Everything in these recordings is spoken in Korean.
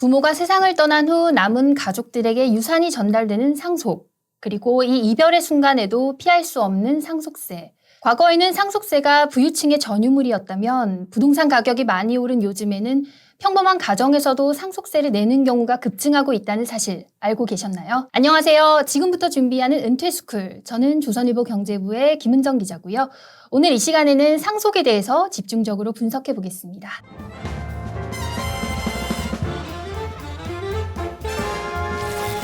부모가 세상을 떠난 후 남은 가족들에게 유산이 전달되는 상속, 그리고 이 이별의 순간에도 피할 수 없는 상속세. 과거에는 상속세가 부유층의 전유물이었다면 부동산 가격이 많이 오른 요즘에는 평범한 가정에서도 상속세를 내는 경우가 급증하고 있다는 사실 알고 계셨나요? 안녕하세요. 지금부터 준비하는 은퇴스쿨. 저는 조선일보 경제부의 김은정 기자고요. 오늘 이 시간에는 상속에 대해서 집중적으로 분석해 보겠습니다.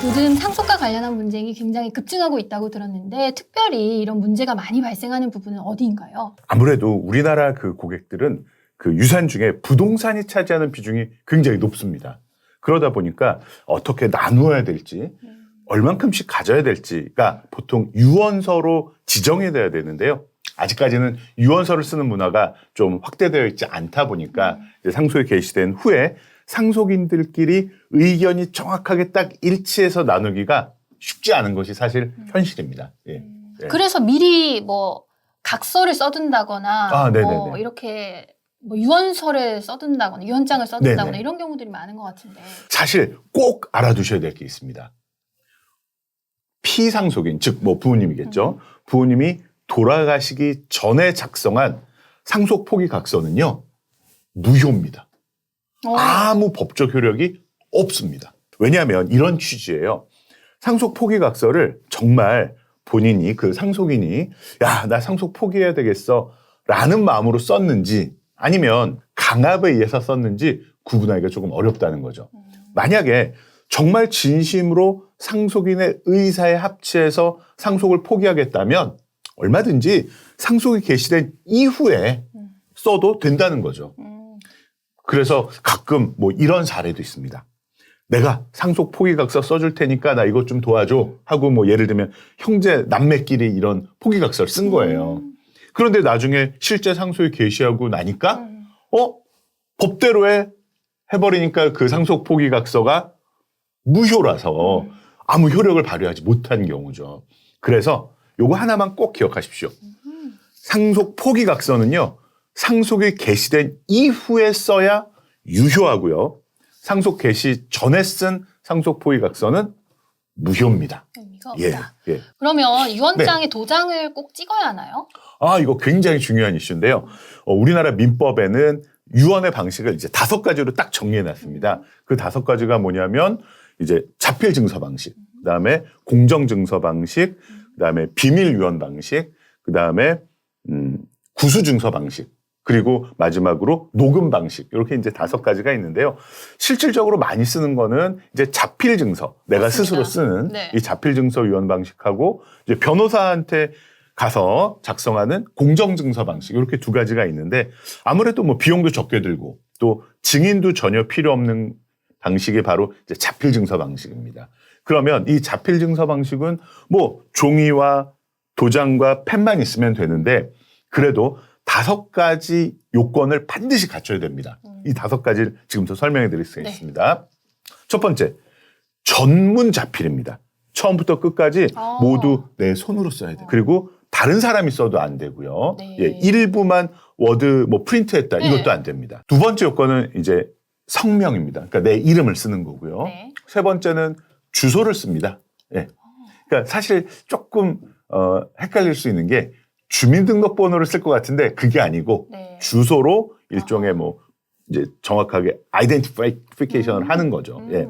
요즘 상속과 관련한 문쟁이 굉장히 급증하고 있다고 들었는데 특별히 이런 문제가 많이 발생하는 부분은 어디인가요? 아무래도 우리나라 그 고객들은 그 유산 중에 부동산이 차지하는 비중이 굉장히 높습니다. 그러다 보니까 어떻게 나누어야 될지, 얼만큼씩 가져야 될지가 보통 유언서로 지정이 돼야 되는데요. 아직까지는 유언서를 쓰는 문화가 좀 확대되어 있지 않다 보니까 이제 상속이 개시된 후에 상속인들끼리 의견이 정확하게 딱 일치해서 나누기가 쉽지 않은 것이 사실 현실입니다. 예. 네. 그래서 미리 뭐 각서를 써둔다거나 아. 뭐 이렇게 뭐 유언서를 써둔다거나 유언장을 써둔다거나 네네. 이런 경우들이 많은 것 같은데 사실 꼭 알아두셔야 될 게 있습니다. 피상속인, 즉, 뭐 부모님이겠죠. 부모님이 돌아가시기 전에 작성한 상속 포기 각서는요, 무효입니다. 어, 아무 법적 효력이 없습니다. 왜냐하면 이런 취지예요. 상속 포기 각서를 정말 본인이 그 상속인이 야, 나 상속 포기해야 되겠어. 라는 마음으로 썼는지 아니면 강압에 의해서 썼는지 구분하기가 조금 어렵다는 거죠. 만약에 정말 진심으로 상속인의 의사에 합치해서 상속을 포기하겠다면 얼마든지 상속이 개시된 이후에 음. 써도 된다는 거죠. 음, 그래서 가끔 뭐 이런 사례도 있습니다. 내가 상속 포기각서 써줄 테니까 나 이것 좀 도와줘 하고 뭐 예를 들면 형제 남매끼리 이런 포기각서를 쓴 거예요. 음, 그런데 나중에 실제 상속이 개시하고 나니까 음. 어 법대로 해 해버리니까 그 상속 포기각서가 무효라서 음. 아무 효력을 발휘하지 못한 경우죠. 그래서 요거 하나만 꼭 기억하십시오. 음. 상속 포기각서는요, 상속이 개시된 이후에 써야 유효하고요. 상속 개시 전에 쓴 상속 포기각서는 무효입니다. 의미가 예, 없다. 예. 그러면 네. 유언장에 도장을 꼭 찍어야 하나요? 아, 이거 굉장히 중요한 이슈인데요. 어, 우리나라 민법에는 유언의 방식을 이제 다섯 가지로 딱 정리해 놨습니다. 그 다섯 가지가 뭐냐면 이제 자필 증서 방식, 그다음에 공정 증서 방식, 그다음에 비밀 유언 방식, 그다음에 음, 구수 증서 방식, 그리고 마지막으로 녹음 방식 이렇게 이제 다섯 가지가 있는데요. 실질적으로 많이 쓰는 거는 이제 자필 증서, 내가 맞습니다. 스스로 쓰는 네. 이 자필 증서 유언 방식하고 이제 변호사한테 가서 작성하는 공정 증서 방식 이렇게 두 가지가 있는데 아무래도 뭐 비용도 적게 들고 또 증인도 전혀 필요 없는 방식이 바로 이제 자필 증서 방식입니다. 그러면 이 자필 증서 방식은 뭐 종이와 도장과 펜만 있으면 되는데 그래도 다섯 가지 요건을 반드시 갖춰야 됩니다. 음. 이 다섯 가지를 지금부터 설명해 드릴 수 네. 있습니다. 첫 번째, 전문 자필입니다. 처음부터 끝까지 아. 모두 내 손으로 써야 돼요. 그리고 다른 사람이 써도 안 되고요. 네. 예, 일부만 워드 뭐 프린트했다 네. 이것도 안 됩니다. 두 번째 요건은 이제 성명입니다. 그러니까 내 이름을 쓰는 거고요. 네. 세 번째는 주소를 씁니다. 예. 그러니까 사실 조금 어, 헷갈릴 수 있는 게 주민등록번호를 쓸 것 같은데 그게 아니고 네. 주소로 일종의 뭐 이제 정확하게 아이덴티피케이션을 음. 하는 거죠. 음. 예.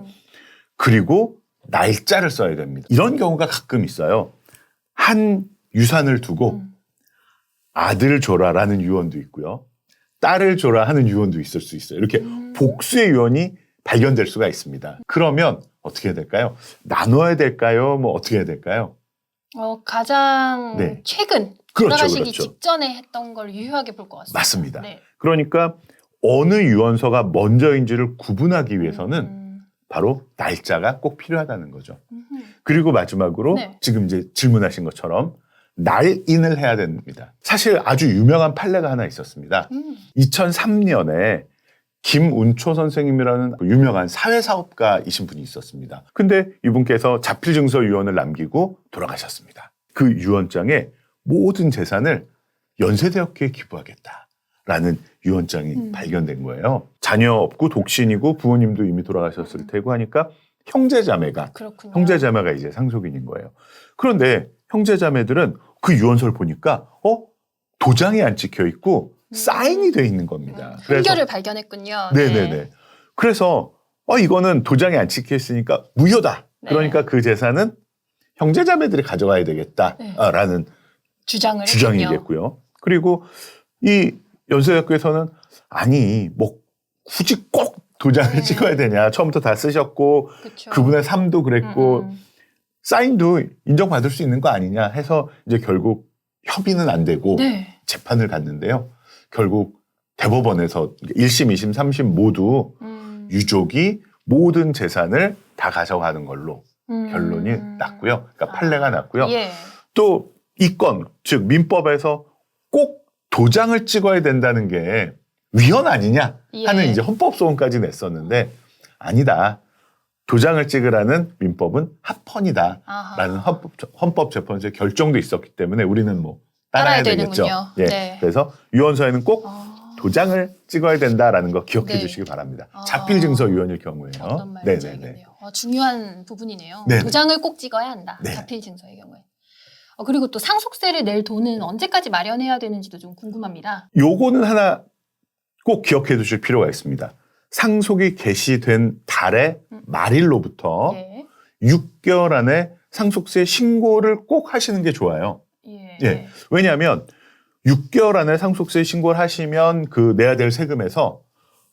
그리고 날짜를 써야 됩니다. 이런 경우가 가끔 있어요. 한 유산을 두고 음. 아들 줘라라는 유언도 있고요. 딸을 줘라 하는 유언도 있을 수 있어요. 이렇게 음. 복수의 유언이 발견될 수가 있습니다. 그러면 어떻게 해야 될까요? 나눠야 될까요? 뭐 어떻게 해야 될까요? 어, 가장 네. 최근 그렇죠, 돌아가시기 그렇죠. 직전에 했던 걸 유효하게 볼 것 같습니다. 맞습니다. 네. 그러니까 어느 유언서가 먼저인지를 구분하기 위해서는 음. 바로 날짜가 꼭 필요하다는 거죠. 음. 그리고 마지막으로 네. 지금 이제 질문하신 것처럼 날인을 해야 됩니다. 사실 아주 유명한 판례가 하나 있었습니다. 음. 2003년에 김운초 선생님이라는 그 유명한 사회사업가이신 분이 있었습니다. 근데 이분께서 자필증서 유언을 남기고 돌아가셨습니다. 그 유언장에 모든 재산을 연세대학교에 기부하겠다라는 유언장이 음. 발견된 거예요. 자녀 없고 독신이고 부모님도 이미 돌아가셨을 테고 하니까 형제자매가 그렇군요. 형제자매가 이제 상속인인 거예요. 그런데 형제자매들은 그 유언서를 보니까 어 도장이 안 찍혀 있고 음. 사인이 돼 있는 겁니다. 음, 한결을 발견했군요. 네네 네. 그래서 어 이거는 도장이 안 찍혀 있으니까 무효다. 네. 그러니까 그 재산은 형제자매들이 가져가야 네. 되겠다라는 주장을 했군요. 주장이겠고요. 그리고 이 연세대학교에서는 아니 뭐 굳이 꼭 도장을 네. 찍어야 되냐 처음부터 다 쓰셨고 그쵸. 그분의 삶도 그랬고 음, 음. 사인도 인정받을 수 있는 거 아니냐 해서 이제 결국 협의는 안 되고 네. 재판을 갔는데요. 결국 대법원에서 1심, 2심, 3심 모두 음. 유족이 모든 재산을 다 가져가는 걸로 음. 결론이 났고요. 그러니까 아. 판례가 났고요. 예. 또 이 건, 즉 민법에서 꼭 도장을 찍어야 된다는 게 위헌 아니냐 하는 예. 이제 헌법 소원까지 냈었는데 아니다. 도장을 찍으라는 민법은 합헌이다. 아하. 라는 헌법, 헌법재판소의 결정도 있었기 때문에 우리는 뭐 따라야, 따라야 되겠죠. 되는군요. 예. 네. 그래서 유언서에는 꼭 아, 도장을 찍어야 된다라는 거 기억해 네. 주시기 바랍니다. 아. 자필 증서 유언일 경우에요. 어떤 말인지 알겠네요. 어, 중요한 부분이네요. 네네. 도장을 꼭 찍어야 한다. 네. 자필 증서의 경우에. 어, 그리고 또 상속세를 낼 돈은 언제까지 마련해야 되는지도 좀 궁금합니다. 요거는 하나 꼭 기억해 두실 필요가 있습니다. 상속이 개시된 달의 음. 말일로부터 예. 6개월 안에 상속세 신고를 꼭 하시는 게 좋아요. 예. 예. 왜냐하면 6개월 안에 상속세 신고를 하시면 그 내야 될 세금에서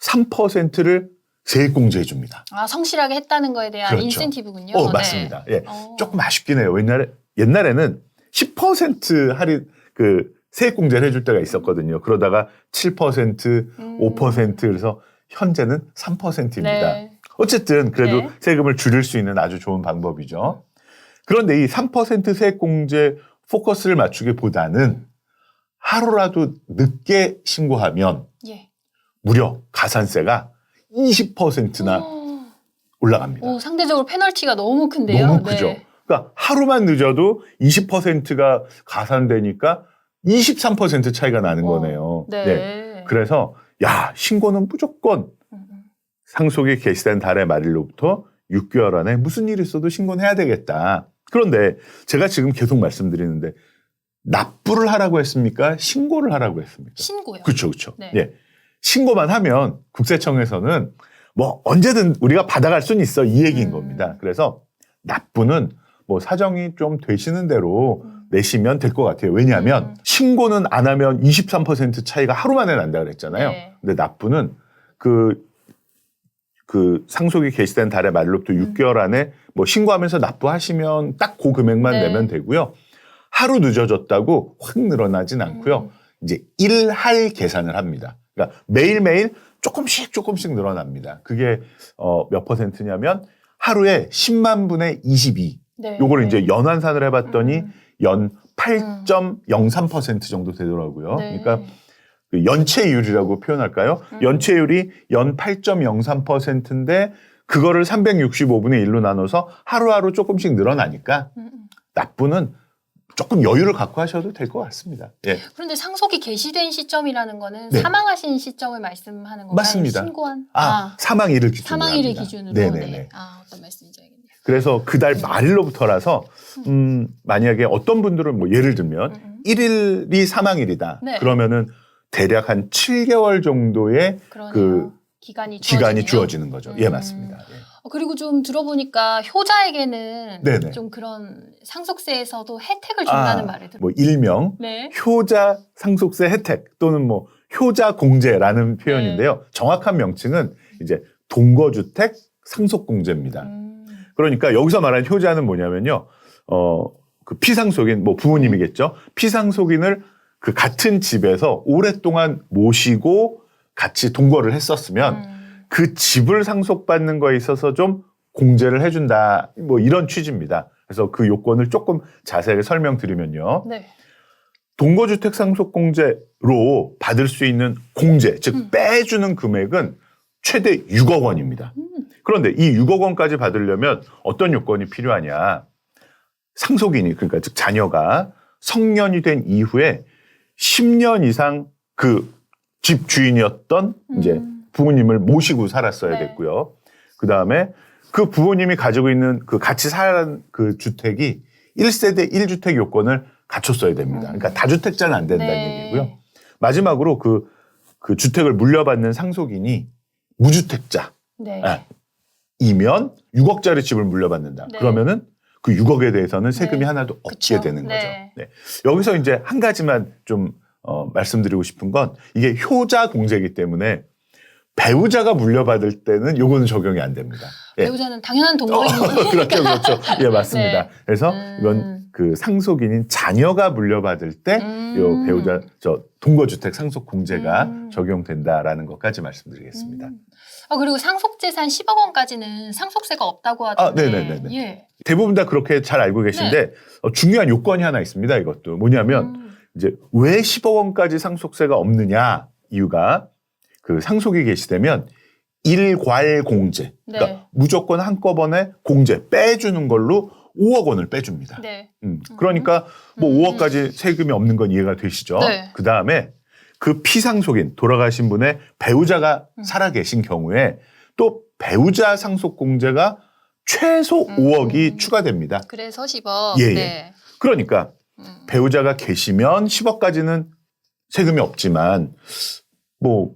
3%를 세액공제해 줍니다. 아, 성실하게 했다는 거에 대한 그렇죠. 인센티브군요. 어, 네. 맞습니다. 예. 어. 조금 아쉽긴 해요. 옛날에 옛날에는 10% 할인 그 세액 공제를 해줄 때가 있었거든요. 그러다가 7% 음. 5% 그래서 현재는 3%입니다. 네. 어쨌든 그래도 네. 세금을 줄일 수 있는 아주 좋은 방법이죠. 그런데 이 3% 세액 공제 포커스를 맞추기보다는 하루라도 늦게 신고하면 예. 무려 가산세가 20%나 어. 올라갑니다. 오, 상대적으로 페널티가 너무 큰데요. 너무 크죠. 네. 그러니까 하루만 늦어도 20%가 가산되니까 23% 차이가 나는 어, 거네요. 네. 그래서 야 신고는 무조건. 상속이 개시된 달의 말일로부터 6개월 안에 무슨 일이 있어도 신고는 해야 되겠다. 그런데 제가 지금 계속 말씀드리는데 납부를 하라고 했습니까? 신고를 하라고 했습니까? 신고요. 그렇죠, 그렇죠. 네. 예. 신고만 하면 국세청에서는 뭐 언제든 우리가 받아갈 수는 있어 이 얘기인 음. 겁니다. 그래서 납부는 뭐 사정이 좀 되시는 대로 음. 내시면 될 것 같아요. 왜냐하면 음. 신고는 안 하면 23% 차이가 하루 만에 난다 그랬잖아요. 네. 근데 납부는 그, 그 상속이 개시된 달의 말로부터 음. 6개월 안에 뭐 신고하면서 납부하시면 딱 그 금액만 네. 내면 되고요. 하루 늦어졌다고 확 늘어나진 않고요. 음. 이제 일할 계산을 합니다. 그러니까 매일매일 조금씩 조금씩 늘어납니다. 그게 어, 몇 퍼센트냐면 하루에 10만 분의 22. 네. 요거를 이제 연환산을 해봤더니 음. 연 8.03% 정도 되더라고요. 네. 그러니까 그 연체율이라고 표현할까요? 음. 연체율이 연 8.03%인데 그거를 365분의 1로 나눠서 하루하루 조금씩 늘어나니까 음, 음. 납부는 조금 여유를 갖고 하셔도 될 것 같습니다. 예. 그런데 상속이 개시된 시점이라는 거는 네. 사망하신 시점을 말씀하는 건가요? 맞습니다. 신고한 아, 사망일을 기준으로 사망일을 합니다. 기준으로. 네네네. 네. 아 어떤 말씀인지 알겠네요. 그래서 그달 말일로부터라서 음, 만약에 어떤 분들은 뭐 예를 들면. 1일이 사망일이다. 네. 그러면은 대략 한 7개월 정도의 그러네요. 그 기간이 기간이. 주어지는 거죠. 예, 음. 맞습니다. 예. 어, 그리고 좀 들어보니까 효자에게는 네네. 좀 그런 상속세에서도 혜택을 준다는 아, 말을 들어요. 뭐 일명 네. 효자 상속세 혜택 또는 뭐 효자 공제라는 표현인데요. 정확한 명칭은 이제 동거주택 상속공제입니다. 음. 그러니까 여기서 말하는 효자는 뭐냐면요. 어, 그 피상속인, 뭐 부모님이겠죠. 피상속인을 그 같은 집에서 오랫동안 모시고 같이 동거를 했었으면 음. 그 집을 상속받는 거에 있어서 좀 공제를 해준다. 뭐 이런 취지입니다. 그래서 그 요건을 조금 자세하게 설명드리면요. 네. 동거주택 상속공제로 받을 수 있는 공제, 즉 음. 빼주는 금액은 최대 6억 원입니다. 음. 그런데 이 6억 원까지 받으려면 어떤 요건이 필요하냐? 상속인이 그러니까 즉 자녀가 성년이 된 이후에 10년 이상 그 집 주인이었던 이제 음. 부모님을 모시고 살았어야 네. 됐고요. 그 다음에 그 부모님이 가지고 있는 그 같이 사는 그 주택이 1세대 1주택 요건을 갖췄어야 됩니다. 그러니까 다주택자는 안 된다는 네. 얘기고요. 마지막으로 그, 그 주택을 물려받는 상속인이 무주택자. 네. 아, 이면 6억짜리 집을 물려받는다. 네. 그러면은 그 6억에 대해서는 세금이 네. 하나도 없게 그쵸. 되는 거죠. 네. 네. 여기서 이제 한 가지만 좀 어, 말씀드리고 싶은 건 이게 효자 공제이기 때문에 배우자가 물려받을 때는 요거는 적용이 안 됩니다. 예. 배우자는 당연한 어, 동거인이 그렇죠, 그렇죠. 예, 맞습니다. 네. 그래서 음. 이건 그 상속인인 자녀가 물려받을 때 음. 요 배우자 저 동거주택 상속 공제가 음. 적용된다라는 것까지 말씀드리겠습니다. 음. 아, 그리고 상속재산 10억 원까지는 상속세가 없다고 하던데. 아, 네네네네. 예. 대부분 다 그렇게 잘 알고 계신데 어, 중요한 요건이 하나 있습니다. 이것도 뭐냐면 음. 이제 왜 10억 원까지 상속세가 없느냐 이유가 그 상속이 개시되면 일괄 공제, 그러니까 네. 무조건 한꺼번에 공제 빼주는 걸로 5억 원을 빼줍니다. 네. 음, 그러니까 뭐 음. 5억까지 세금이 없는 건 이해가 되시죠? 네. 그 다음에 그 피상속인 돌아가신 분의 배우자가 음. 살아계신 경우에 또 배우자 상속 공제가 최소 음. 5억이 추가됩니다. 그래서 10억. 예, 예. 네. 그러니까 음. 배우자가 계시면 10억까지는 세금이 없지만 뭐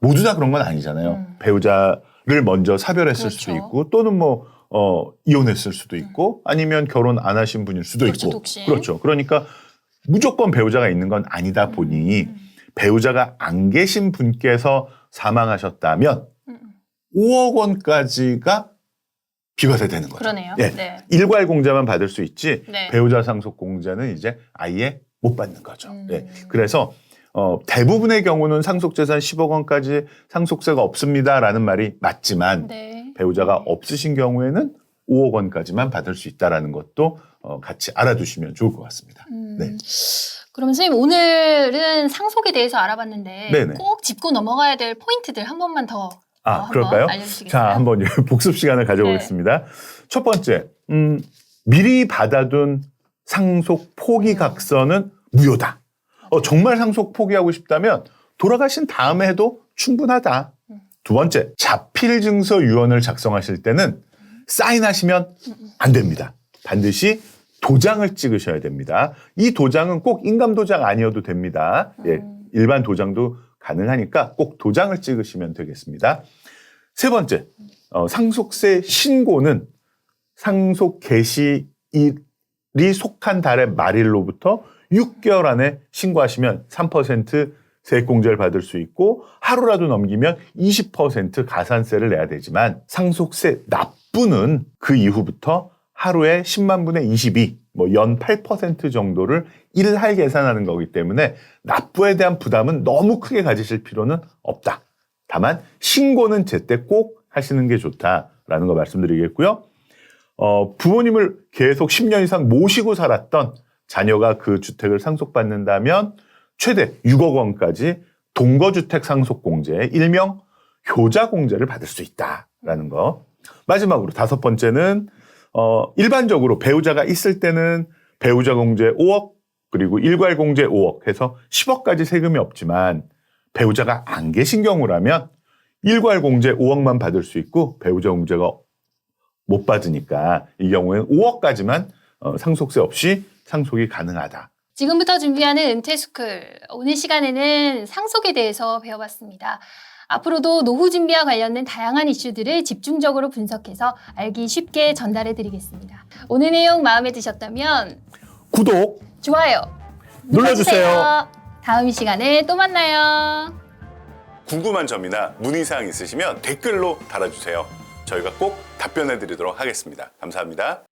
모두 다 그런 건 아니잖아요. 음. 배우자를 먼저 사별했을 그렇죠. 수도 있고 또는 뭐 어, 이혼했을 수도 있고 아니면 결혼 안 하신 분일 수도 그렇죠, 있고 독신. 그렇죠. 그러니까 무조건 배우자가 있는 건 아니다 보니 음. 배우자가 안 계신 분께서 사망하셨다면 음. 5억 원까지가 비과세 되는 거죠. 그러네요. 예. 네. 일괄 공제만 받을 수 있지 네. 배우자 상속 공제는 이제 아예 못 받는 거죠. 음. 예. 그래서 어, 대부분의 경우는 상속재산 10억 원까지 상속세가 없습니다라는 말이 맞지만 네. 배우자가 없으신 경우에는 5억 원까지만 받을 수 있다라는 것도 어, 같이 알아두시면 좋을 것 같습니다. 음. 네. 그러면 선생님 오늘은 상속에 대해서 알아봤는데 네네. 꼭 짚고 넘어가야 될 포인트들 한 번만 더 아, 어, 그럴까요? 자, 한번 복습 시간을 가져보겠습니다. 첫 번째, 음, 미리 받아둔 상속 포기 음. 각서는 무효다. 어, 정말 상속 포기하고 싶다면 돌아가신 다음에 해도 충분하다. 음. 두 번째, 자필 증서 유언을 작성하실 때는 사인하시면 안 됩니다. 반드시 도장을 찍으셔야 됩니다. 이 도장은 꼭 인감 도장 아니어도 됩니다. 예, 음. 일반 도장도 가능하니까 꼭 도장을 찍으시면 되겠습니다. 세 번째, 어, 상속세 신고는 상속 개시일이 속한 달의 말일로부터 6개월 안에 신고하시면 3% 세액공제를 받을 수 있고 하루라도 넘기면 20% 가산세를 내야 되지만 상속세 납부는 그 이후부터 하루에 10만 분의 22, 뭐 연 8% 정도를 일할 계산하는 거기 때문에 납부에 대한 부담은 너무 크게 가지실 필요는 없다. 다만 신고는 제때 꼭 하시는 게 좋다라는 거 말씀드리겠고요. 어, 부모님을 계속 10년 이상 모시고 살았던 자녀가 그 주택을 상속받는다면 최대 6억 원까지 동거주택 상속공제, 일명 효자공제를 받을 수 있다라는 거. 마지막으로 다섯 번째는 어, 일반적으로 배우자가 있을 때는 배우자 공제 5억 그리고 일괄 공제 5억 해서 10억까지 세금이 없지만 배우자가 안 계신 경우라면 일괄 공제 5억만 받을 수 있고 배우자 공제가 못 받으니까 이 경우에는 5억까지만 어, 상속세 없이 상속이 가능하다. 지금부터 준비하는 은퇴스쿨. 오늘 시간에는 상속에 대해서 배워봤습니다. 앞으로도 노후 준비와 관련된 다양한 이슈들을 집중적으로 분석해서 알기 쉽게 전달해 드리겠습니다. 오늘 내용 마음에 드셨다면 구독 좋아요 눌러주세요. 다음 시간에 또 만나요. 궁금한 점이나 문의사항 있으시면 댓글로 달아주세요. 저희가 꼭 답변해 드리도록 하겠습니다. 감사합니다.